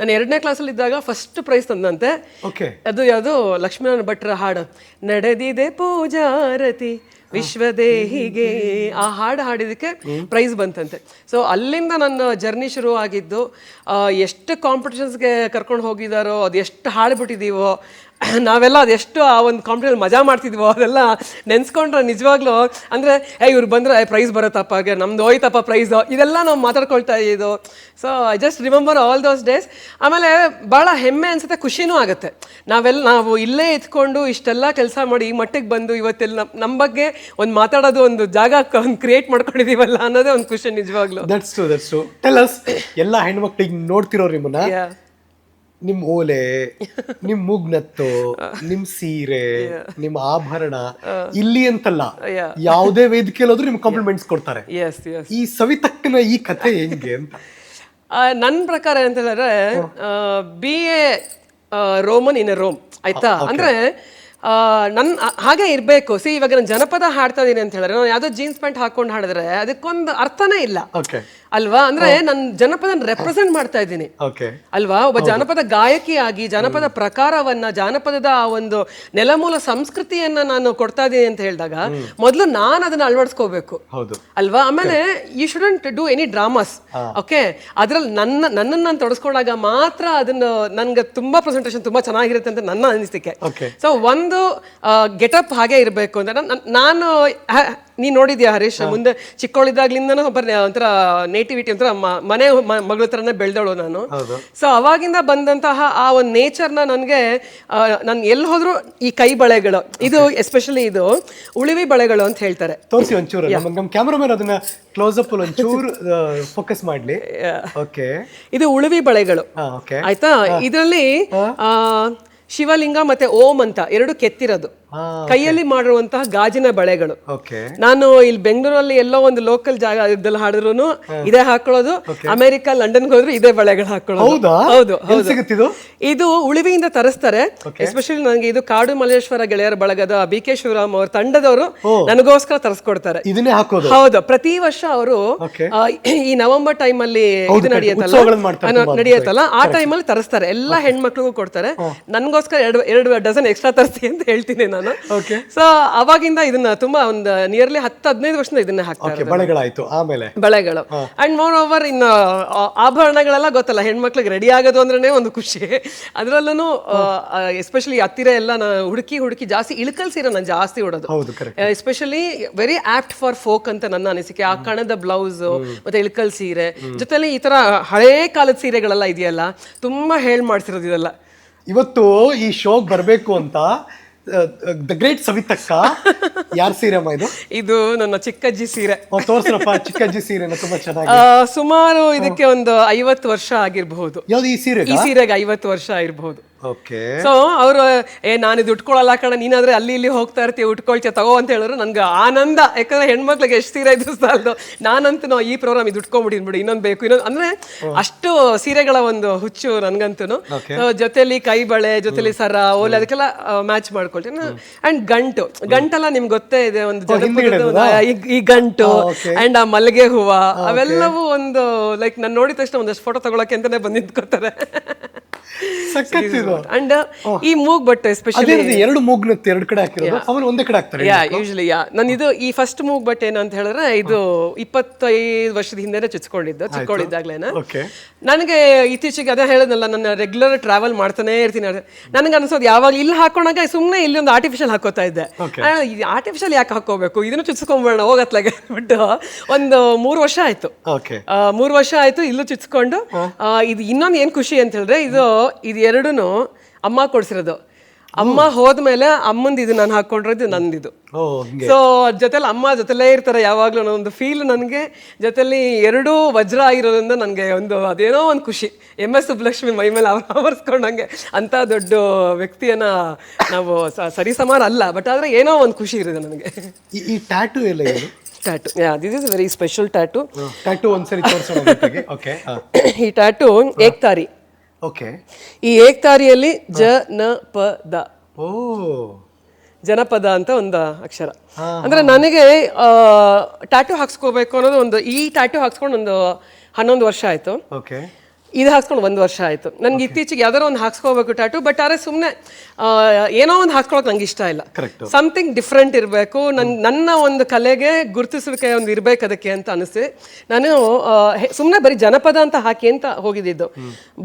ನಾನು ಎರಡನೇ ಕ್ಲಾಸಲ್ಲಿ ಇದ್ದಾಗ ಫಸ್ಟ್ ಪ್ರೈಸ್ ತಂದಂತೆ. ಓಕೆ ಅದು ಯಾವುದು? ಲಕ್ಷ್ಮೀನಾರಾಯಣ ಭಟ್ರ ಹಾಡು. ನಡೆದಿದೆ ಪೂಜಾರತಿ ವಿಶ್ವದೇಹಿಗೆ. ಆ ಹಾಡು ಹಾಡಿದಕ್ಕೆ ಪ್ರೈಸ್ ಬಂತಂತೆ. ಸೊ ಅಲ್ಲಿಂದ ನನ್ನ ಜರ್ನಿ ಶುರು ಆಗಿದ್ದು ಎಷ್ಟು ಕಾಂಪಿಟೇಷನ್ಸ್ಗೆ ಕರ್ಕೊಂಡು ಹೋಗಿದಾರೋ ಅದು ಎಷ್ಟು ಹಾಡ್ಬಿಟ್ಟಿದ್ದೀವೋ ನಾವೆಲ್ಲ ಅದೆಷ್ಟು ಆ ಒಂದು ಕಾಂಪಿಟೇಷನ್ ಮಜಾ ಮಾಡ್ತಿದ್ವೋ ಅದೆಲ್ಲ ನೆನ್ಸ್ಕೊಂಡ್ರೆ ನಿಜವಾಗ್ಲೂ ಅಂದರೆ ಏ ಇವ್ರು ಬಂದ್ರೆ ಪ್ರೈಸ್ ಬರುತ್ತಪ್ಪ ಹಾಗೆ ನಮ್ದು ಹೋಯ್ತಪ್ಪ ಪ್ರೈಸು ಇದೆಲ್ಲ ನಾವು ಮಾತಾಡ್ಕೊಳ್ತಾ ಇದ್ದು. So I just remember all those days ಆಮೇಲೆ ಭಾಳ ಹೆಮ್ಮೆ ಅನ್ಸುತ್ತೆ ಖುಷಿನೂ ಆಗುತ್ತೆ. ನಾವೆಲ್ಲ ನಾವು ಇಲ್ಲೇ ಇದ್ಕೊಂಡು ಇಷ್ಟೆಲ್ಲ ಕೆಲಸ ಮಾಡಿ ಈ ಮಟ್ಟಿಗೆ ಬಂದು ಇವತ್ತೆಲ್ಲ ನಮ್ಮ ನಮ್ಮ ಬಗ್ಗೆ ಒಂದು ಮಾತಾಡೋದು ಒಂದು ಜಾಗ ಒಂದು ಕ್ರಿಯೇಟ್ ಮಾಡ್ಕೊಂಡಿದ್ದೀವಲ್ಲ ಅನ್ನೋದೇ ಒಂದು ಖುಷಿ ನಿಜವಾಗ್ಲೂ. That's to that's to tell us ಎಲ್ಲ ಹೆಣ್ಮಕ್ಳಿಗೆ ನೋಡ್ತಿರೋರು ನಿಮ್ಮನ್ನ. ನಿಮ್ ಓಲೆ ನಿಮ್ ಮುಗ್ನತ್ತು ನಿಮ್ ಸೀರೆ ನಿಮ್ ಆಭರಣ ಇಲ್ಲಿ ಅಂತಲ್ಲ ಯಾವುದೇ ವೇದಿಕೆಯಲ್ಲಿ ಹೋದ್ರೂ ನಿಮ್ ಕಾಂಪ್ಲಿಮೆಂಟ್ಸ್ ಕೊಡ್ತಾರೆ. ಈ ಸವಿತಕ್ಕನ ಈ ಕಥೆ ಹೆಂಗೆ ಅಂತ? ನನ್ನ ಪ್ರಕಾರ ಅಂತ ಹೇಳಿದ್ರೆ be a Roman in a Rome ಆಯ್ತಾ? ಅಂದ್ರೆ ನನ್ನ ನನ್ ಹಾಗೆ ಇರಬೇಕು. ಸಿ ಇವಾಗ ನಾನು ಜನಪದ ಹಾಡ್ತಾ ಇದೀನಿ ಅಂತ ಹೇಳಿದ್ರೆ ನಾನು ಯಾವುದೋ ಜೀನ್ಸ್ ಪ್ಯಾಂಟ್ ಹಾಕೊಂಡು ಹಾಡಿದ್ರೆ ಅದಕ್ಕೊಂದು ಅರ್ಥನೇ ಇಲ್ಲ. ಓಕೆ ಅಲ್ವಾ? ಅಂದ್ರೆ ನನ್ನ ಜನಪದ ರೆಪ್ರೆಸೆಂಟ್ ಮಾಡ್ತಾ ಇದ್ದೀನಿ. ಅಲ್ವಾ? ಒಬ್ಬ ಜಾನಪದ ಗಾಯಕಿಯಾಗಿ ಜಾನಪದ ಪ್ರಕಾರವನ್ನ ಜಾನಪದದ ಆ ಒಂದು ನೆಲಮೂಲ ಸಂಸ್ಕೃತಿಯನ್ನ ನಾನು ಕೊಡ್ತಾ ಇದ್ದೀನಿ ಅಂತ ಹೇಳಿದಾಗ ಮೊದಲು ನಾನು ಅದನ್ನ ಅಳವಡಿಸ್ಕೋಬೇಕು. ಹೌದು. ಅಲ್ವಾ? ಆಮೇಲೆ you shouldn't do any dramas okay ಅದ್ರಲ್ಲಿ ನನ್ನ ನನ್ನನ್ನು ನಾನು ತೊಡಸ್ಕೊಂಡಾಗ ಮಾತ್ರ ಅದನ್ನ ನನ್ಗೆ ತುಂಬಾ ಪ್ರೆಸೆಂಟೇಷನ್ ತುಂಬಾ ಚೆನ್ನಾಗಿರುತ್ತೆ ಅಂತ ನನ್ನ ಅನಿಸಿಕೆ. ಸೊ ಒಂದು ಗೆಟಪ್ ಹಾಗೆ ಇರಬೇಕು ಅಂತ. ನಾನ್- ನಾನ್- ನೀ ನೋಡಿದ್ಯಾ ಹರೀಶ್? ಮುಂದೆ ಚಿಕ್ಕವಳಿದ್ದಾಗ್ಲಿಂದನೂ ಒಬ್ಬ ಒಂಥರ ನೇಟಿವಿಟಿ ಒಂಥರ ಮನೆ ಮಗಳ ಥರನೇ ಬೆಳೆದವಳು ನಾನು. ಸೊ ಅವಾಗಿಂದ ಬಂದಂತಹ ಆ ಒಂದು ನೇಚರ್ನ ನನಗೆ ನಾನು ಎಲ್ಲಿ ಹೋದ್ರು ಈ ಕೈ ಬಳೆಗಳು ಇದು ಎಸ್ಪೆಷಲಿ ಇದು ಉಳಿವಿ ಬಳೆಗಳು ಅಂತ ಹೇಳ್ತಾರೆ. ತೋರಿಸಿ ಒಂಚೂರು ನಮ್ಮ ಕ್ಯಾಮ್ರಾಮನ್ ಅದನ್ನ ಕ್ಲೋಸ್ ಅಪ್ ಒಂಚೂರು ಫೋಕಸ್ ಮಾಡ್ಲಿ. ಓಕೆ ಇದು ಉಳಿವಿ ಬಳೆಗಳು. ಆಯ್ತಾ? ಇದರಲ್ಲಿ ಶಿವಲಿಂಗ ಮತ್ತೆ ಓಂ ಅಂತ ಎರಡು ಕೆತ್ತಿರೋದು. ಕೈಯಲ್ಲಿ ಮಾಡಿರುವಂತಹ ಗಾಜಿನ ಬಳೆಗಳು. ನಾನು ಇಲ್ಲಿ ಬೆಂಗಳೂರಲ್ಲಿ ಎಲ್ಲೋ ಒಂದು ಲೋಕಲ್ ಜಾಗ ಇದ್ದಲ್ಲಿ ಹಾಡಿದ್ರು ಇದೇ ಹಾಕೊಳ್ಳೋದು ಅಮೆರಿಕ ಲಂಡನ್ ಹೋದ್ರು ಇದೇ ಬಳೆಗಳು ಹಾಕೊಳ್ಳೋದು. ಹೌದಾ? ಹೌದು ಇದು? ಉಳಿವಿಯಿಂದ ತರಿಸ್ತಾರೆ. ಎಸ್ಪೆಷಲಿ ನನಗೆ ಇದು ಕಾಡು ಮಲ್ಲೇಶ್ವರ ಗೆಳೆಯರ ಬಳಗದ ಬಿ ಕೆ ಶಿವರಾಮ್ ಅವ್ರ ತಂಡದವರು ನನಗೋಸ್ಕರ ತರಿಸ್ಕೊಡ್ತಾರೆ. ಹೌದು. ಪ್ರತಿ ವರ್ಷ ಅವರು ಈ ನವೆಂಬರ್ ಟೈಮ್ ಅಲ್ಲಿ ಇದು ನಡೆಯುತ್ತಲ್ಲ. ನಡೆಯುತ್ತಲ್ಲ? ಆ ಟೈಮಲ್ಲಿ ತರಿಸ್ತಾರೆ. ಎಲ್ಲಾ ಹೆಣ್ಮಕ್ಳಿಗೂ ಕೊಡ್ತಾರೆ. ನನ್ಗೋಸ್ಕರ ಎರಡು ಎರಡು ಡಜನ್ ಎಕ್ಸ್ಟ್ರಾ ತರಿಸಿ ಅಂತ ಹೇಳ್ತೀನಿ ನಾನು. Okay. ಸೊ ಅವಾಗಿಂದ ಇದನ್ನ ತುಂಬಾ ಒಂದು ನಿಯರ್ಲಿ ಹತ್ತು ಹದಿನೈದು ವರ್ಷದಿಂದ ಇದನ್ನ ಹಾಕ್ತಾರೆ ಓಕೆ ಬಳೆಗಳಾಯ್ತು ಆಮೇಲೆ? ಬಳೆಗಳು. ಅಂಡ್ ಮೋರ್ ಓವರ್ ಇನ್ನು ಆಭರಣಗಳೆಲ್ಲ ಗೊತ್ತಲ್ಲ ಹೆಣ್ಮಕ್ಳಿಗೆ ರೆಡಿ ಆಗೋದು ಅಂದ್ರೆ ಒಂದು ಖುಷಿ. ಅದರಲ್ಲೂ ಎಸ್ಪೆಷಲಿ ಹತ್ತಿರ ಎಲ್ಲ ನಾ ಹುಡುಕಿ ಹುಡುಕಿ ಜಾಸ್ತಿ ಇಳಕಲ್ ಸೀರೆ ನಾನು ಜಾಸ್ತಿ ಉಡೋದು. Especially very apt for folk ಅಂತ ನನ್ನ ಅನಿಸಿಕೆ. ಆ ಕಣದ ಬ್ಲೌಸ್ ಮತ್ತೆ ಇಳಕಲ್ ಸೀರೆ. ಜೊತೆಲಿ ಈ ತರ ಹಳೇ ಕಾಲದ ಸೀರೆಗಳೆಲ್ಲ ಇದೆಯಲ್ಲ ತುಂಬಾ ಹೇಳ್ ಮಾಡ್ಸಿರೋದು ಇದೆಲ್ಲ. ಇವತ್ತು ಈ ಶೋಗೆ ಬರಬೇಕು ಅಂತ ದ ಗ್ರೇಟ್ ಸವಿತಕ್ಕ ಯಾರ್ ಸೀರೆಮ್ಮ ಇದು? ಇದು ನನ್ನ ಚಿಕ್ಕಜ್ಜಿ ಸೀರೆ. ತೋರ್ಸ್ರಪ್ಪ ಚಿಕ್ಕಜ್ಜಿ ಸೀರೆನ ತುಂಬಾ ಚೆನ್ನಾಗಿ. ಸುಮಾರು ಇದಕ್ಕೆ ಒಂದು ಐವತ್ತು ವರ್ಷ ಆಗಿರಬಹುದು. ಯಾವ್ದು ಈ ಸೀರೆ ಈ ಸೀರೆಗೆ ಐವತ್ತು ವರ್ಷ ಇರಬಹುದು ಓಕೆ. ಸೊ ಅವರು ಏ ನಾನು ಇದು ಉಟ್ಕೊಳ್ಳಲ್ಲ ಕಣ ನೀನಾದ್ರೆ ಅಲ್ಲಿ ಇಲ್ಲಿ ಹೋಗ್ತಾ ಇರ್ತೀವಿ ಉಟ್ಕೊಳ್ತೀಯ ತಗೋ ಅಂತ ಹೇಳಿದ್ರು ನನ್ಗೆ ಆನಂದ. ಯಾಕಂದ್ರೆ ಹೆಣ್ಮಕ್ಳಿಗೆ ಎಷ್ಟು ಸೀರೆ ಇದು ಸಾಲದು. ನಾನಂತೂ ನಾವು ಈ ಪ್ರೋಗ್ರಾಮ್ ಇದು ಉಟ್ಕೊಂಡ್ಬಿಟ್ಟಿನಿ ಬಿಡಿ ಇನ್ನೊಂದು ಬೇಕು ಇನ್ನೊಂದು ಅಂದ್ರೆ ಅಷ್ಟು ಸೀರೆಗಳ ಒಂದು ಹುಚ್ಚು ನನ್ಗಂತೂ ಜೊತೆಲಿ ಕೈ ಬಳೆ ಜೊತೆಲಿ ಸರ ಓಲೆ ಅದಕ್ಕೆಲ್ಲ ಮ್ಯಾಚ್ ಮಾಡ್ಕೊಳ್ತೀನಿ. ಅಂಡ್ ಗಂಟು. ಗಂಟೆಲ್ಲ ನಿಮ್ಗೆ ಗೊತ್ತೇ ಇದೆ ಒಂದು ಈ- ಗಂಟು ಅಂಡ್ ಆ ಮಲ್ಲಿಗೆ ಹೂವ ಅವೆಲ್ಲವೂ ಒಂದು ಲೈಕ್ ನಾನು ನೋಡಿದ ತಕ್ಷಣ ಒಂದಷ್ಟು ಫೋಟೋ ತಗೊಳಕ್ಕೆ ಅಂತಾನೆ ಬಂದು ನಿಂತ್ಕೋತಾರೆ. ಅಂಡ್ ಈ ಮೂಗ್ ಬಟ್ಟೆ ಎಸ್ಪೆಷಲಿ ಎರಡು ಮೂಗ್ನತ್ತೆ ಎರಡು ಕಡೆ ಹಾಕಿರೋದು. ಆಮೇಲೆ ಒಂದೇ ಕಡೆ ಹಾಕ್ತಾರೆ ಯಾ ಯೂಶಲಿ ಯಾ ನಾನು ಇದು ಈ ಫಸ್ಟ್ ಮೂಗ್ ಬಟ್ಟೆ ಏನು ಅಂತ ಹೇಳಿದ್ರೆ ಇದು ಇಪ್ಪತ್ತೈದು ವರ್ಷದ ಹಿಂದೆನೇ ಚುಚ್ಕೊಂಡಿದ್ದು ಚಿಕ್ಕವಳಿದ್ದಾಗ್ಲೇನೆ ಓಕೆ ನನಗೆ ಇತ್ತೀಚೆಗೆ ಅದೇ ಹೇಳೋದಲ್ಲ ನನ್ನ ರೆಗ್ಯುಲರ್ ಟ್ರಾವೆಲ್ ಮಾಡ್ತಾನೆ ಇರ್ತೀನಿ. ನನಗೆ ಅನ್ಸೋದು ಯಾವಾಗ ಇಲ್ಲಿ ಹಾಕೊಂಡಾಗ ಸುಮ್ಮನೆ ಇಲ್ಲಿ ಒಂದು ಆರ್ಟಿಫಿಷಿಯಲ್ ಹಾಕೋತಾ ಇದ್ದೆ. ಆರ್ಟಿಫಿಷಿಯಲ್ ಯಾಕೆ ಹಾಕೋಬೇಕು ಇದನ್ನು ಚುಚ್ಕೊಂಬೇಡ ಹೋಗತ್ಲಾಗೆ ಬಿಟ್ಟು ಒಂದು ಮೂರು ವರ್ಷ ಆಯ್ತು. ಮೂರು ವರ್ಷ ಆಯ್ತು ಇಲ್ಲೂ ಚುಚ್ಕೊಂಡು ಇದು ಇನ್ನೊಂದು ಏನ್ ಖುಷಿ ಅಂತ ಹೇಳಿದ್ರೆ ಇದು ಇದು ಎರಡೂ ಅಮ್ಮ ಕೊಡಿಸಿರೋದು. ಅಮ್ಮ ಹೋದ್ಮೇಲೆ ಅಮ್ಮಂದು ಇದು ನಾನು ಹಾಕೊಂಡಿರೋದು ನಂದಿದು. ಸೊ ಜೊತೆಲಿ ಅಮ್ಮ ಜೊತೆಲೇ ಇರ್ತಾರೆ ಯಾವಾಗಲೂ ಒಂದು ಫೀಲ್ ನನಗೆ. ಜೊತೆಲಿ ಎರಡೂ ವಜ್ರ ಆಗಿರೋದ್ರಿಂದ ನನಗೆ ಒಂದು ಅದೇನೋ ಒಂದು ಖುಷಿ. ಎಂ ಎಸ್ ಸುಬ್ಬಲಕ್ಷ್ಮಿ ಮೈ ಮೇಲೆ ಆವರಿಸ್ಕೊಂಡಂಗೆ ಅಂತ ದೊಡ್ಡ ವ್ಯಕ್ತಿಯನ್ನ ನಾವು ಸರಿಸಮಾನ ಅಲ್ಲ ಬಟ್ ಆದರೆ ಏನೋ ಒಂದು ಖುಷಿ ಇರೋದು ನನಗೆ. ಈ- ಟ್ಯಾಟು ಟ್ಯಾಟೂ ಎಲ್ಲ tattoo this is very special tattoo tattoo ಒಂದ್ಸರಿ ಈ ಟ್ಯಾಟು ಏಕ್ತಾರಿ. ಓಕೆ ಈ ಏಕ್ತಾರಿಯಲ್ಲಿ ಜ ನ ಪ ದ. ಓ. ಜನಪದ ಅಂತ ಒಂದು ಅಕ್ಷರ. ಅಂದ್ರೆ ನನಗೆ ಟ್ಯಾಟೂ ಹಾಕ್ಸ್ಕೋಬೇಕು ಅನ್ನೋದು ಒಂದು ಈ ಟ್ಯಾಟೂ ಹಾಕ್ಸ್ಕೊಂಡು ಒಂದು ಹನ್ನೊಂದು ವರ್ಷ ಆಯ್ತು. ಓಕೆ ಇದು ಹಾಕ್ಸ್ಕೊಂಡು ಒಂದು ವರ್ಷ ಆಯ್ತು. ನನಗೆ ಇತ್ತೀಚೆಗೆ ಯಾವ್ದಾರೋ ಒಂದು ಹಾಕ್ಸ್ಕೋಬೇಕು ಟ್ಯಾಟು ಬಟ್ ಆದರೆ ಸುಮ್ಮನೆ ಏನೋ ಒಂದು ಹಾಕ್ಸ್ಕೊಳಕ್ ನಂಗೆ ಇಷ್ಟ ಇಲ್ಲ. ಸಮಥಿಂಗ್ ಡಿಫ್ರೆಂಟ್ ಇರಬೇಕು ನನ್ನ ನನ್ನ ಒಂದು ಕಲೆಗೆ ಗುರುತಿಸುವಿಕೆ ಒಂದು ಇರಬೇಕು ಅದಕ್ಕೆ ಅಂತ ಅನಿಸಿ ನಾನು ಸುಮ್ಮನೆ ಬರೀ ಜನಪದ ಅಂತ ಹಾಕಿ ಅಂತ ಹೋಗಿದ್ದಿದ್ದು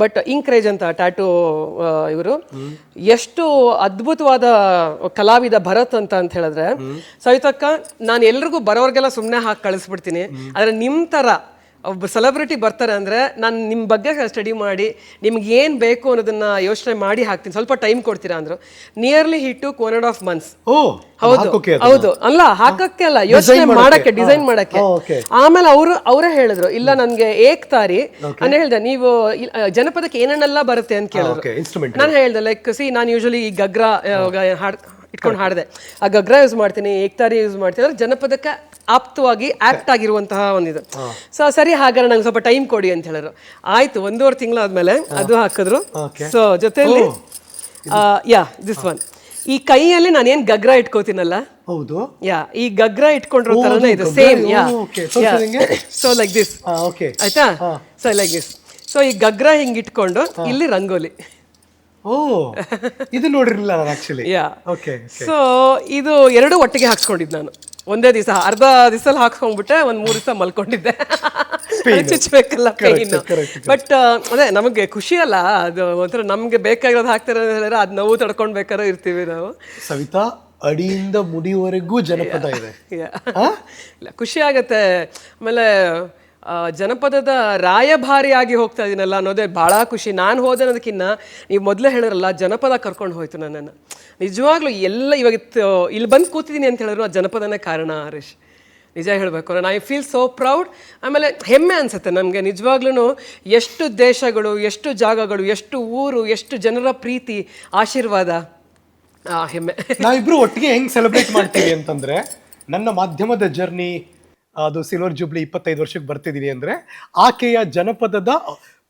ಬಟ್ ಇಂಕ್ರೇಜ್ ಅಂತ ಟ್ಯಾಟು ಇವರು ಎಷ್ಟು ಅದ್ಭುತವಾದ ಕಲಾವಿದ ಭರತ್ ಅಂತ ಅಂತ ಹೇಳಿದ್ರೆ ಸವಿತಕ್ಕ ನಾನು ಎಲ್ರಿಗೂ ಬರೋರ್ಗೆಲ್ಲ ಸುಮ್ಮನೆ ಹಾಕಿ ಕಳಿಸ್ಬಿಡ್ತೀನಿ. ಆದರೆ ನಿಮ್ಮ ತರ ಒಬ್ಬ ಸೆಲೆಬ್ರಿಟಿ ಬರ್ತಾರೆ ಅಂದ್ರೆ ನಾನು ನಿಮ್ಮ ಬಗ್ಗೆ ಸ್ಟಡಿ ಮಾಡಿ ನಿಮ್ಗೆ ಏನು ಬೇಕು ಅನ್ನೋದನ್ನ ಯೋಚನೆ ಮಾಡಿ ಹಾಕ್ತೀನಿ. ಸ್ವಲ್ಪ ಟೈಮ್ ಕೊಡ್ತೀರಾ ಅಂದ್ರು. ನಿಯರ್ಲಿ ಹಿಟ್ಟು ಒನ್ ಅಂಡ್ ಆಫ್ ಮಂತ್ಸ್ ಹೌದು ಹೌದು. ಅಲ್ಲ ಹಾಕಕ್ಕೆ ಅಲ್ಲ ಯೋಚನೆ ಮಾಡಕ್ಕೆ. ಡಿಸೈನ್. ಮಾಡಕ್ಕೆ. ಆಮೇಲೆ ಅವರು ಅವರೇ ಹೇಳಿದ್ರು ಇಲ್ಲ ನನಗೆ ಏಕ್ ತಾರಿ. ನಾನು ಹೇಳ್ದೆ ನೀವು ಜನಪದಕ್ಕೆ ಏನೇನೆಲ್ಲ ಬರುತ್ತೆ ಅಂತ ಕೇಳಿದ್ರು. ನಾನು ಹೇಳ್ದೆ ಲೈಕ್ ಸಿ ನಾನು ಯೂಶಲಿ ಈ ಗಗ್ರ ಹಾಡ್ ಇಟ್ಕೊಂಡು ಹಾಡಿದೆ. ಆ ಗಗ್ರ ಯೂಸ್ ಮಾಡ್ತೀನಿ ಏಕ್ತಾರಿ ಯೂಸ್ ಮಾಡ್ತೀನಿ. ಅಂದ್ರೆ ಜನಪದಕ್ಕೆ ಆಪ್ತವಾಗಿ ಆಕ್ಟ್ ಆಗಿರುವಂತಹ ಒಂದಿದು. ಸೊ ಸರಿ ಹಾಗಾದ್ರೆ ನಂಗೆ ಸ್ವಲ್ಪ ಟೈಮ್ ಕೊಡಿ ಅಂತ ಹೇಳಿದ್ರು. ಆಯ್ತು ಒಂದೂವರೆ ತಿಂಗಳಾದ್ಮೇಲೆ ಅದು ಹಾಕಿದ್ರು. ಸೊ ಜೊತೆಯಲ್ಲಿ ಯಾ ದಿಸ್ ಒನ್ ಈ ಕೈಯಲ್ಲಿ ನಾನು ಏನ್ ಗಗ್ರ ಇಟ್ಕೋತೀನಲ್ಲ? ಹೌದು. ಯಾ ಈ ಗಗ್ರ ಇಟ್ಕೊಂಡಿರೋ ತರನೇ ಇದು same yeah. So like this okay ಆಯ್ತಾ? ಸೊ ಲೈಕ್ ದಿಸ್ ಸೊ ಈ ಗಗ್ರ ಹಿಂಗ್ ಇಟ್ಕೊಂಡು ಇಲ್ಲಿ ರಂಗೋಲಿ. ಓ ಇದು ನೋಡಿರಲಿಲ್ಲ ನಾನು ಆಕ್ಚುಲಿ ಯಾ ಓಕೆ ಸೊ ಇದು ಎರಡು ಒಟ್ಟಿಗೆ ಹಾಕ್ಸ್ಕೊಂಡಿದ್ದು ನಾನು. ಒಂದೇ ದಿವಸ ಅರ್ಧ ದಿವಸಲ್ಲಿ ಹಾಕ್ಸ್ಕೊಂಡ್ಬಿಟ್ಟೆ ಒಂದು ಮೂರು ದಿವಸ ಮಲ್ಕೊಂಡಿದ್ದೆ. ಚುಚ್ಚಬೇಕಲ್ಲ ಪೇನ್ ಬಟ್ ಅದೇ ನಮಗೆ ಖುಷಿ ಅಲ್ಲ ಅದು ಒಂಥರ ನಮ್ಗೆ ಬೇಕಾಗಿರೋದು ಹಾಕ್ತಾರೆ ಹೇಳಿದ್ರೆ ಅದು ನೋವು ತಡ್ಕೊಂಡ್ ಬೇಕಾದ್ರೆ ಇರ್ತೀವಿ ನಾವು. ಸವಿತಾ ಅಡಿಯಿಂದ ಮುಡಿವರೆಗೂ ಜನಪದ ಇದೆ. ಇಲ್ಲ ಖುಷಿ ಆಗುತ್ತೆ. ಆಮೇಲೆ ಜನಪದದ ರಾಯಭಾರಿಯಾಗಿ ಹೋಗ್ತಾ ಇದ್ದೀನಲ್ಲ ಅನ್ನೋದೇ ಭಾಳ ಖುಷಿ. ನಾನು ಹೋದೆ ಅನ್ನೋದಕ್ಕಿಂತ ನೀವು ಮೊದಲೇ ಹೇಳಿರಲ್ಲ ಜನಪದ ಕರ್ಕೊಂಡು ಹೋಯ್ತು ನನ್ನನ್ನು. ನಿಜವಾಗ್ಲೂ ಎಲ್ಲ ಇವಾಗಿತ್ತು ಇಲ್ಲಿ ಬಂದು ಕೂತಿದ್ದೀನಿ ಅಂತ ಹೇಳಿದ್ರು ಆ ಜನಪದನೇ ಕಾರಣ, ಹರೀಶ್. ನಿಜ ಹೇಳಬೇಕು ನಾನು ಐ ಫೀಲ್ ಸೋ ಪ್ರೌಡ್ ಆಮೇಲೆ ಹೆಮ್ಮೆ ಅನಿಸುತ್ತೆ ನಮಗೆ ನಿಜವಾಗ್ಲೂ ಎಷ್ಟು ದೇಶಗಳು, ಎಷ್ಟು ಜಾಗಗಳು, ಎಷ್ಟು ಊರು, ಎಷ್ಟು ಜನರ ಪ್ರೀತಿ, ಆಶೀರ್ವಾದ. ಹೆಮ್ಮೆ. ನಾವಿಬ್ರು ಒಟ್ಟಿಗೆ ಹೆಂಗೆ ಸೆಲೆಬ್ರೇಟ್ ಮಾಡ್ತೀವಿ ಅಂತಂದರೆ, ನನ್ನ ಮಾಧ್ಯಮದ ಜರ್ನಿ ಅದು ಸಿಲ್ವರ್ ಜೂಬ್ಲಿ ಇಪ್ಪತ್ತೈದು ವರ್ಷಕ್ಕೆ ಬರ್ತಿದ್ದೀನಿ ಅಂದರೆ ಆಕೆಯ ಜನಪದದ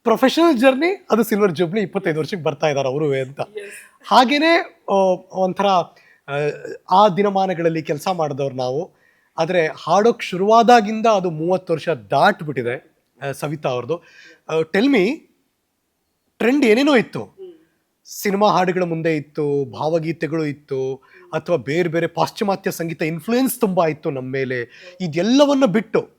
ಪ್ರೊಫೆಷನಲ್ ಜರ್ನಿ ಅದು ಸಿಲ್ವರ್ ಜೂಬ್ಲಿ ಇಪ್ಪತ್ತೈದು ವರ್ಷಕ್ಕೆ ಬರ್ತಾ ಇದ್ದಾರೆ ಅವರು ಅಂತ. ಹಾಗೆಯೇ ಒಂಥರ ಆ, ದಿನಮಾನಗಳಲ್ಲಿ ಕೆಲಸ ಮಾಡಿದವ್ರು ನಾವು. ಆದರೆ ಹಾಡೋಕ್ಕೆ ಶುರುವಾದಾಗಿಂದ ಅದು ಮೂವತ್ತು ವರ್ಷ ದಾಟ್ಬಿಟ್ಟಿದೆ ಸವಿತಾ ಅವ್ರದ್ದು ಟೆಲ್ಮಿ ಟ್ರೆಂಡ್ ಏನೇನೋ ಇತ್ತು? ಸಿನಿಮಾ ಹಾಡುಗಳ ಮುಂದೆ ಇತ್ತು, ಭಾವಗೀತೆಗಳು ಇತ್ತು, ಅಥವಾ ಬೇರೆ ಬೇರೆ ಪಾಶ್ಚಿಮಾತ್ಯ ಸಂಗೀತ ಇನ್ಫ್ಲೂಯೆನ್ಸ್ ತುಂಬ ಇತ್ತು ನಮ್ಮ ಮೇಲೆ. ಇದೆಲ್ಲವನ್ನು ಬಿಟ್ಟು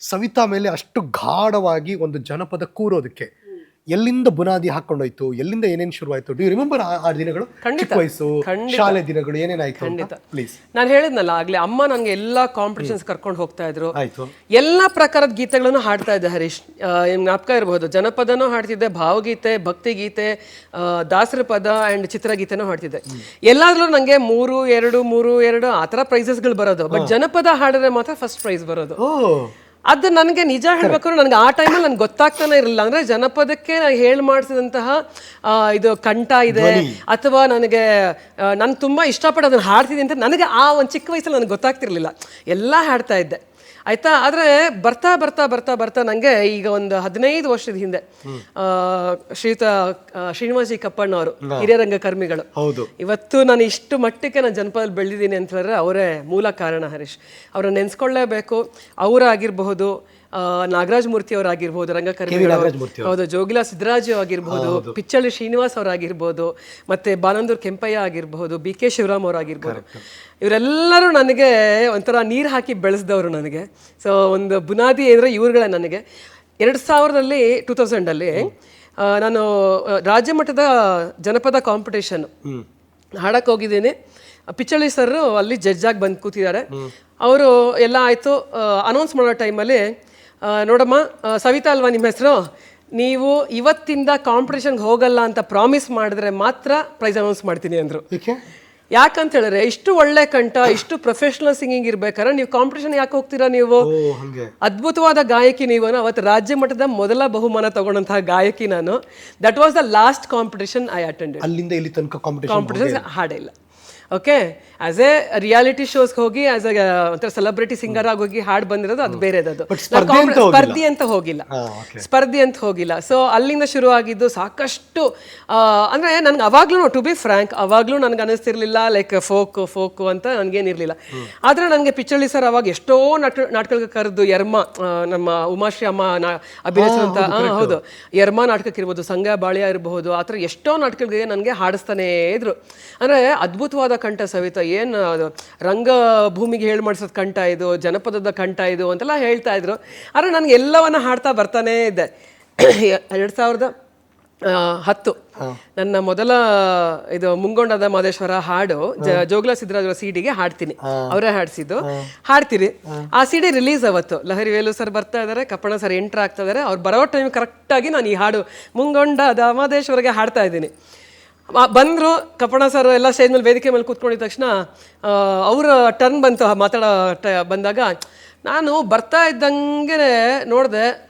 ಸವಿತಾ ಮೇಲೆ ಅಷ್ಟು ಗಾಢವಾಗಿ ಒಂದು ಜನಪದ ಕೂರೋದಕ್ಕೆ ಎಲ್ಲಿಂದ ಬುನಾದಿ ಹಾಕೊಂಡೋಯ್ತು? ಎಲ್ಲಿಂದ ಏನೇನು ಶುರುವಾಯ್ತು? ಡು ರಿಮೆಂಬರ್ ಆ ದಿನಗಳು? ಖಂಡಿತ. ವಯಸ್ಸು ಶಾಲೆ ದಿನಗಳು ಏನೇನಾಯ್ತು ಖಂಡಿತ. ಪ್ಲೀಸ್ ನಾನು ಹೇಳಿದ್ನಲ್ಲ ಆಗ್ಲೇ ಅಮ್ಮ ನನಗೆ ಎಲ್ಲಾ ಕಾಂಪಿಟೇಷನ್ಸ್ ಕರ್ಕೊಂಡು ಹೋಗ್ತಾ ಇದ್ರು. ಆಯ್ತು. ಎಲ್ಲಾ ಪ್ರಕಾರದ ಗೀತೆಗಳನ್ನು ಹಾಡ್ತಾ ಇದ್ದೆ ಹರೀಶ್. ಆ, ನಿಮ್ಗೆ ಜ್ಞಾಪಕ ಇರಬಹುದು ಜನಪದನೂ ಹಾಡ್ತಿದ್ದೆ ಭಾವಗೀತೆ ಭಕ್ತಿಗೀತೆ ಆ, ದಾಸರ ಪದ ಅಂಡ್ ಚಿತ್ರಗೀತೆನೂ ಹಾಡ್ತಿದ್ದೆ. ಎಲ್ಲಾದ್ರೂ ನಂಗೆ ಮೂರು ಎರಡು ಮೂರು ಎರಡು ಆ ಥರ ಪ್ರೈಸಸ್ಗಳು ಬರೋದು. ಬಟ್ ಜನಪದ ಹಾಡಿದ್ರೆ ಮಾತ್ರ ಫಸ್ಟ್ ಪ್ರೈಸ್ ಬರೋದು. ಓ. ಅದು ನನಗೆ ನಿಜ ಹೇಳ್ಬೇಕಂದ್ರೆ ನನಗೆ ಆ ಟೈಮಲ್ಲಿ ನನಗೆ ಗೊತ್ತಾಗ್ತಾನೆ ಇರಲಿಲ್ಲ. ಅಂದ್ರೆ ಜನಪದಕ್ಕೆ ನಾನು ಹೇಳಿ ಮಾಡಿಸಿದಂತಹ ಇದು ಕಂಠ ಇದೆ ಅಥವಾ ನನಗೆ ನಾನು ತುಂಬಾ ಇಷ್ಟಪಟ್ಟು ಅದನ್ನ ಹಾಡ್ತಿದ್ದೆ ಅಂತ ನನಗೆ ಆ ಒಂದು ಚಿಕ್ಕ ವಯಸ್ಸಲ್ಲಿ ನನಗೆ ಗೊತ್ತಾಗ್ತಿರ್ಲಿಲ್ಲ. ಎಲ್ಲ ಹಾಡ್ತಾ ಇದ್ದೆ. ಆಯ್ತಾ? ಆದರೆ ಬರ್ತಾ ಬರ್ತಾ ಬರ್ತಾ ಬರ್ತಾ ನಂಗೆ ಈಗ ಒಂದು ಹದಿನೈದು ವರ್ಷದ ಹಿಂದೆ ಶ್ರೀಯುತ ಶ್ರೀನಿವಾಸಿ ಕಪ್ಪಣ್ಣ ಅವರು ಕಪ್ಪಣ್ಣವರು ಹಿರಿಯ ರಂಗಕರ್ಮಿಗಳು ಹೌದು. ಇವತ್ತು ನಾನು ಇಷ್ಟು ಮಟ್ಟಕ್ಕೆ ನಾನು ಜನಪದಲ್ಲಿ ಬೆಳೆದಿದ್ದೀನಿ ಅಂತ ಹೇಳಿದ್ರೆ ಅವರೇ ಮೂಲ ಕಾರಣ ಹರೀಶ್. ಅವ್ರನ್ನ ನೆನ್ಸ್ಕೊಳ್ಳೇಬೇಕು. ಅವರಾಗಿರಬಹುದು. ನಾಗರಾಜ್ ಮೂರ್ತಿ ಅವರಾಗಿರ್ಬೋದು ರಂಗಕರ್ಮಿ ಹೌದು ಜೋಗಿಲಾ ಸಿದ್ದರಾಜು ಆಗಿರ್ಬೋದು ಪಿಚ್ಚಳ್ಳಿ ಶ್ರೀನಿವಾಸ್ ಅವರಾಗಿರ್ಬೋದು ಮತ್ತೆ ಬಾಲಂದೂರ್ ಕೆಂಪಯ್ಯ ಆಗಿರ್ಬೋದು ಬಿ ಕೆ ಶಿವರಾಮ್ ಅವರಾಗಿರ್ಬೋದು. ಇವರೆಲ್ಲರೂ ನನಗೆ ಒಂಥರ ನೀರು ಹಾಕಿ ಬೆಳೆಸಿದವರು ನನಗೆ. ಸೊ ಒಂದು ಬುನಾದಿ ಅಂದರೆ ಇವ್ರುಗಳೇ ನನಗೆ. ಎರಡು ಸಾವಿರದಲ್ಲಿ ಟೂ ತೌಸಂಡಲ್ಲಿ ನಾನು ರಾಜ್ಯ ಮಟ್ಟದ ಜನಪದ ಕಾಂಪಿಟೇಷನ್ ಹಾಡಕ್ಕೆ ಹೋಗಿದ್ದೀನಿ. ಪಿಚ್ಚಳ್ಳಿ ಸರ್ ಅಲ್ಲಿ ಜಡ್ಜಾಗಿ ಬಂದು ಕೂತಿದ್ದಾರೆ. ಅವರು ಎಲ್ಲ ಆಯಿತು ಅನೌನ್ಸ್ ಮಾಡೋ ಟೈಮಲ್ಲಿ ನೋಡಮ್ಮ ಸವಿತಾ ಅಲ್ವಾ ನಿಮ್ಮ ಹೆಸರು? ನೀವು ಇವತ್ತಿಂದ ಕಾಂಪಿಟೇಷನ್ಗೆ ಹೋಗಲ್ಲ ಅಂತ ಪ್ರಾಮಿಸ್ ಮಾಡಿದ್ರೆ ಮಾತ್ರ ಪ್ರೈಸ್ ಅನೌನ್ಸ್ ಮಾಡ್ತೀನಿ ಅಂದರು. ಯಾಕಂತ ಹೇಳಿದ್ರೆ ಇಷ್ಟು ಒಳ್ಳೆ ಕಂಠ ಇಷ್ಟು ಪ್ರೊಫೆಷನಲ್ ಸಿಂಗಿಂಗ್ ಇರ್ಬೇಕಾದ್ರೆ ನೀವು ಕಾಂಪಿಟೇಷನ್ ಯಾಕೆ ಹೋಗ್ತೀರಾ ನೀವು? ಅದ್ಭುತವಾದ ಗಾಯಕಿ ನೀವು ಅವತ್ತು ರಾಜ್ಯ ಮಟ್ಟದ ಮೊದಲ ಬಹುಮಾನ ತಗೊಂಡಂತಹ ಗಾಯಕಿ ನಾನು. That was the last competition I attend ಅಲ್ಲಿಂದ ಇಲ್ಲಿ ತನಕ ಕಾಂಪಿಟೇಷನ್ ಕಾಂಪಿಟೇಷನ್ ಹಾಡೇ ಇಲ್ಲ. Okay as a reality shows ಹೋಗಿ ಆಸ್ ಎ ಒಂಥರ ಸೆಲೆಬ್ರಿಟಿ ಸಿಂಗರ್ ಆಗಿ ಹೋಗಿ ಹಾಡು ಬಂದಿರೋದು ಅದು ಬೇರೆದದು. ಸ್ಪರ್ಧೆ ಅಂತ ಹೋಗಿಲ್ಲ. ಸ್ಪರ್ಧಿ ಅಂತ ಹೋಗಿಲ್ಲ. ಸೊ ಅಲ್ಲಿಂದ ಶುರು ಆಗಿದ್ದು ಸಾಕಷ್ಟು ಅಂದ್ರೆ ನನ್ಗೆ ಅವಾಗ್ಲೂ ಟು ಬಿ ಫ್ರಾಂಕ್ ಅವಾಗ್ಲೂ ನನಗೆ ಅನಿಸ್ತಿರ್ಲಿಲ್ಲ ಲೈಕ್ ಫೋಕ್ ಫೋಕು ಅಂತ ನನ್ಗೇನಿರ್ಲಿಲ್ಲ ಆದ್ರೆ ನನಗೆ ಪಿಚ್ಚಳ್ಳಿ ಸರ್ ಅವಾಗ ಎಷ್ಟೋ ನಾಟ ನಾಟಕಗಳಿಗೆ ಕರೆದು ಯರ್ಮ ನಮ್ಮ ಉಮಾಶ್ರೀ ಅಮ್ಮ ನಾ ಹೌದು ಯರ್ಮ ನಾಟಕಕ್ಕೆ ಇರ್ಬೋದು ಸಂಘ ಬಾಳ್ಯ ಇರಬಹುದು ಆ ಥರ ಎಷ್ಟೋ ನಾಟಕಗಳಿಗೆ ನನಗೆ ಹಾಡಿಸ್ತಾನೇ ಇದ್ರು. ಅಂದ್ರೆ ಅದ್ಭುತವಾದ ಕಂಠ ಸವಿತಾ ಏನು ಅದು ರಂಗ ಭೂಮಿಗೆ ಹೇಳಿ ಮಾಡಿಸೋದು ಕಂಠ ಇದು ಜನಪದದ ಕಂಠ ಇದು ಅಂತೆಲ್ಲ ಹೇಳ್ತಾ ಇದ್ರು. ಆದರೆ ನನಗೆ ಎಲ್ಲವನ್ನ ಹಾಡ್ತಾ ಬರ್ತಾನೇ ಇದ್ದೆ. ಎರಡು ಸಾವಿರದ ಹತ್ತು. ನನ್ನ ಮೊದಲ ಇದು ಮುಂಗೊಂಡದ ಮಾದೇಶ್ವರ ಹಾಡು ಜೋಗ್ಲ ಸಿದ್ದರಾಜರ ಸಿಡಿಗೆ ಹಾಡ್ತೀನಿ. ಅವರೇ ಹಾಡಿಸಿದ್ದು. ಹಾಡ್ತೀರಿ. ಆ ಸಿಡಿ ರಿಲೀಸ್ ಅವತ್ತು. ಲಹರಿ ವೇಲು ಸರ್ ಬರ್ತಾ ಇದಾರೆ ಕಪ್ಪಣ ಸರ್ ಎಂಟ್ರ್ ಆಗ್ತಾ ಇದಾರೆ. ಅವ್ರು ಬರೋ ಟೈಮ್ ಕರೆಕ್ಟಾಗಿ ನಾನು ಈ ಹಾಡು ಮುಂಗೊಂಡದ ಮಾದೇಶ್ವರಿಗೆ ಹಾಡ್ತಾ ಇದ್ದೀನಿ. ಬಂದ್ರು ಕಪ್ಪಣ ಸರ್ ಎಲ್ಲ ಸ್ಟೇಜ್ ಮೇಲೆ ವೇದಿಕೆ ಮೇಲೆ ಕೂತ್ಕೊಂಡಿದ್ದ ತಕ್ಷಣ ಅವರ ಟರ್ನ್ ಬಂತು ಮಾತಾಡೋ ಟ- ಬಂದಾಗ. ನಾನು ಬರ್ತಾ ಇದ್ದಂಗೆ ನೋಡಿದೆ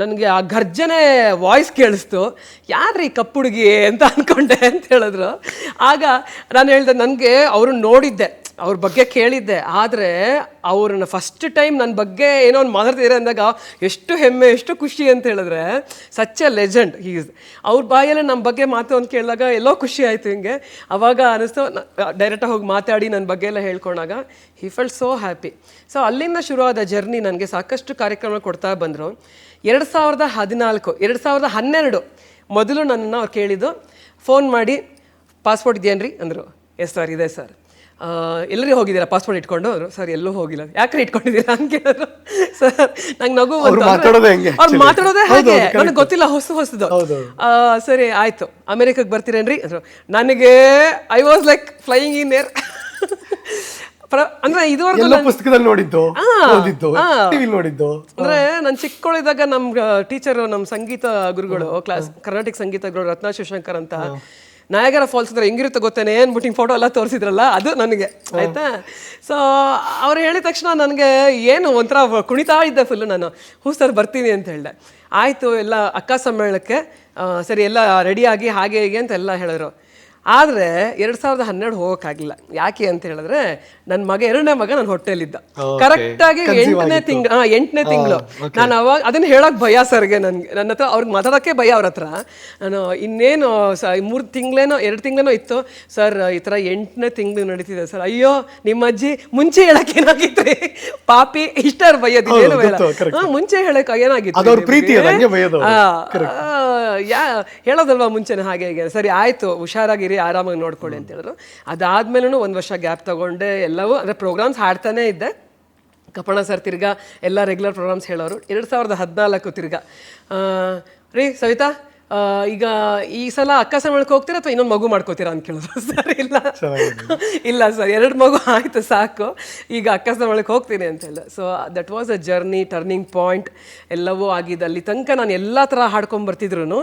ನನಗೆ ಆ ಗರ್ಜನೆ ವಾಯ್ಸ್ ಕೇಳಿಸ್ತು. ಯಾರ್ರೀ ಕಪ್ಪು ಹುಡುಗಿ ಅಂತ ಅಂದ್ಕೊಂಡೆ ಅಂತ ಹೇಳಿದ್ರು. ಆಗ ನಾನು ಹೇಳ್ದೆ, ನನಗೆ ಅವ್ರನ್ನ ನೋಡಿದ್ದೆ. ಅವ್ರ ಬಗ್ಗೆ ಕೇಳಿದ್ದೆ. ಆದರೆ ಅವ್ರನ್ನ ಫಸ್ಟ್ ಟೈಮ್ ನನ್ನ ಬಗ್ಗೆ ಏನೋ ಒಂದು ಮಾತಾಡ್ತಿದ್ದಾರೆ ಅಂದಾಗ, ಎಷ್ಟು ಹೆಮ್ಮೆ, ಎಷ್ಟು ಖುಷಿ ಅಂತ ಹೇಳಿದ್ರೆ ಸಚ್ ಎ ಲೆಜೆಂಡ್ ಈಸ್ ಅವ್ರ ಬಾಯಲ್ಲಿ ನಮ್ಮ ಬಗ್ಗೆ ಮಾತು ಅಂತ ಕೇಳಿದಾಗ ಎಲ್ಲೋ ಖುಷಿ ಆಯಿತು ಹಿಂಗೆ. ಅವಾಗ ಅನ್ನಿಸ್ತು ಡೈರೆಕ್ಟಾಗಿ ಹೋಗಿ ಮಾತಾಡಿ ನನ್ನ ಬಗ್ಗೆ ಎಲ್ಲ ಹೇಳ್ಕೊಂಡಾಗ he felt so happy so ಅಲ್ಲಿಂದ ಶುರುವಾದ ಜರ್ನಿ ನನಗೆ ಸಾಕಷ್ಟು ಕಾರ್ಯಕ್ರಮ ಕೊಡ್ತಾ ಬಂದರು. ಎರಡು ಸಾವಿರದ ಹದಿನಾಲ್ಕು ಎರಡು ಸಾವಿರದ ಹನ್ನೆರಡು ಮೊದಲು ನನ್ನನ್ನು ಅವ್ರು ಕೇಳಿದ್ದು ಫೋನ್ ಮಾಡಿ ಪಾಸ್ಪೋರ್ಟ್ ಇದೆಯೇನ್ರಿ? ಅಂದರು. ಎಸ್ ಸರ್ ಇದೆ ಸರ್. ಎಲ್ಲರೂ ಹೋಗಿದ್ದೀರಾ ಪಾಸ್ಪೋರ್ಟ್ ಇಟ್ಕೊಂಡು? ಅವರು ಸರ್ ಎಲ್ಲೂ ಹೋಗಿಲ್ಲ. ಯಾಕ್ರೆ ಇಟ್ಕೊಂಡಿದ್ದೀರಾ? ಅಂತ ಕೇಳಿದ್ರು. ಸರ್ ನಂಗೆ ನಗು ಅವ್ರು. ಮಾತಾಡೋದೇ ಹೆಂಗೆ ಅವ್ರು actually? ಮಾತಾಡೋದೇ ಹಾಗೆ. ನನಗೆ ಗೊತ್ತಿಲ್ಲ ಹೊಸ ಹೊಸದು. ಆ, ಸರಿ ಆಯ್ತು. ಅಮೆರಿಕಕ್ಕೆ ಬರ್ತೀರೇನ್ರಿ? ಅಂದರು. ನನಗೆ I was like flying in air ಅಂದ್ರೆ ಇದುವರೆಗೂ ಎಲ್ಲ ಪುಸ್ತಕದಲ್ಲಿ ನೋಡಿದ್ದು ಓದಿದ್ದು. ಟಿವಿ ನೋಡಿದ್ದು. ಅಂದ್ರೆ ನಾನು ಚಿಕ್ಕವಳಿದ್ದಾಗ ನಮ್ ಟೀಚರ್ ನಮ್ ಸಂಗೀತ ಗುರುಗಳು ಕ್ಲಾಸ್ ಕರ್ನಾಟಕ ಸಂಗೀತ ಗುರು ರತ್ನ ಶಿವಶಂಕರ್ ಅಂತ ನಾಯಗರ ಫಾಲ್ಸ್ ಅಂದ್ರೆ ಹೆಂಗಿರುತ್ತೆ ಗೊತ್ತೇನೆ ಏನ್ಬಿಟ್ಟು ಹಿಂಗೆ ಫೋಟೋ ಎಲ್ಲ ತೋರಿಸಿದ್ರಲ್ಲ ಅದು ನನಗೆ ಆಯ್ತಾ? ಸೊ ಅವ್ರು ಹೇಳಿದ ತಕ್ಷಣ ನನಗೆ ಏನು ಒಂಥರ ಕುಣಿತಾ ಇದ್ದೆ ಫುಲ್ ನಾನು. ಹೂ ಸರ್ ಬರ್ತೀನಿ ಅಂತ ಹೇಳಿದೆ. ಆಯಿತು ಎಲ್ಲ ಅಕ್ಕ ಸಮ್ಮೇಳನಕ್ಕೆ ಸರಿ ಎಲ್ಲ ರೆಡಿಯಾಗಿ ಹಾಗೆ ಹೀಗೆ ಅಂತ ಎಲ್ಲ ಹೇಳಿದ್ರು. ಆದರೆ ಎರಡು ಸಾವಿರದ ಹನ್ನೆರಡು ಹೋಗೋಕ್ಕಾಗಿಲ್ಲ ಯಾಕೆ ಅಂತ ಹೇಳಿದ್ರೆ ನನ್ನ ಮಗ ಎರಡನೇ ಮಗ ನನ್ನ ಹೊಟ್ಟೆಲಿದ್ದ ಕರೆಕ್ಟಾಗಿ ಎಂಟನೇ ತಿಂಗಳು ಎಂಟನೇ ತಿಂಗಳು. ನಾನು ಅವಾಗ ಅದನ್ನ ಹೇಳಕ್ ಭಯ ಸರ್ಗೆ ನನಗೆ. ನನ್ನ ಹತ್ರ ಅವ್ರಿಗೆ ಮಾತಾಡೋಕ್ಕೆ ಭಯ ಅವ್ರ ಹತ್ರ. ನಾನು ಇನ್ನೇನು ಸ ಮೂರು ತಿಂಗಳೇನೋ ಎರಡು ತಿಂಗಳೇನೋ ಇತ್ತು. ಸರ್ ಈ ಥರ ಎಂಟನೇ ತಿಂಗಳು ನಡೀತಿದೆ ಸರ್. ಅಯ್ಯೋ ನಿಮ್ಮ ಅಜ್ಜಿ ಮುಂಚೆ ಹೇಳಕ್ ಏನಾಗಿತ್ತು ಪಾಪಿ ಇಷ್ಟ ಭಯ ಏನು ಬೇಡ ಹಾ, ಮುಂಚೆ ಹೇಳಕ್ಕೆ ಏನಾಗಿತ್ತು ಯಾ ಹೇಳೋದಲ್ವಾ ಮುಂಚೆನೆ ಹಾಗೆ ಹೀಗೆ? ಸರಿ ಆಯ್ತು ಹುಷಾರಾಗಿರಿ. ಆರಾಮಾಗಿ ನೋಡ್ಕೊಳ್ಳಿ ಅಂತ ಹೇಳಿದ್ರು. ಅದಾದ್ಮೇಲೂ ಒಂದು ವರ್ಷ ಗ್ಯಾಪ್ ತಗೊಂಡೆ ಎಲ್ಲವೂ ಅಂದರೆ ಪ್ರೋಗ್ರಾಮ್ಸ್ ಹಾಡ್ತಾನೆ ಇದ್ದೆ. ಕಪಣ ಸರ್ ತಿರ್ಗಾ ಎಲ್ಲ ರೆಗ್ಯುಲರ್ ಪ್ರೋಗ್ರಾಮ್ಸ್ ಹೇಳೋರು. ಎರಡು ಸಾವಿರದ ಹದಿನಾಲ್ಕು ತಿರ್ಗ. ರೀ ಸವಿತಾ ಈಗ ಈ ಸಲ ಅಕ್ಕ ಸಮಳಕ್ಕೆ ಹೋಗ್ತೀರಾ ಅಥವಾ ಇನ್ನೊಂದು ಮಗು ಮಾಡ್ಕೋತೀರಾ ಅಂತ ಕೇಳಿದ್ರು. ಸರ್ ಇಲ್ಲ. ಇಲ್ಲ ಸರ್ ಎರಡು ಮಗು ಆಯ್ತು ಸಾಕು. ಈಗ ಅಕ್ಕ ಸಮಳಕ್ಕೆ ಹೋಗ್ತೀನಿ ಅಂತ ಹೇಳಿದೆ so that was a journey turning point ಎಲ್ಲವೂ ಆಗಿದೆ. ಅಲ್ಲಿ ತನಕ ನಾನು ಎಲ್ಲ ಥರ ಹಾಡ್ಕೊಂಡು ಬರ್ತಿದ್ರು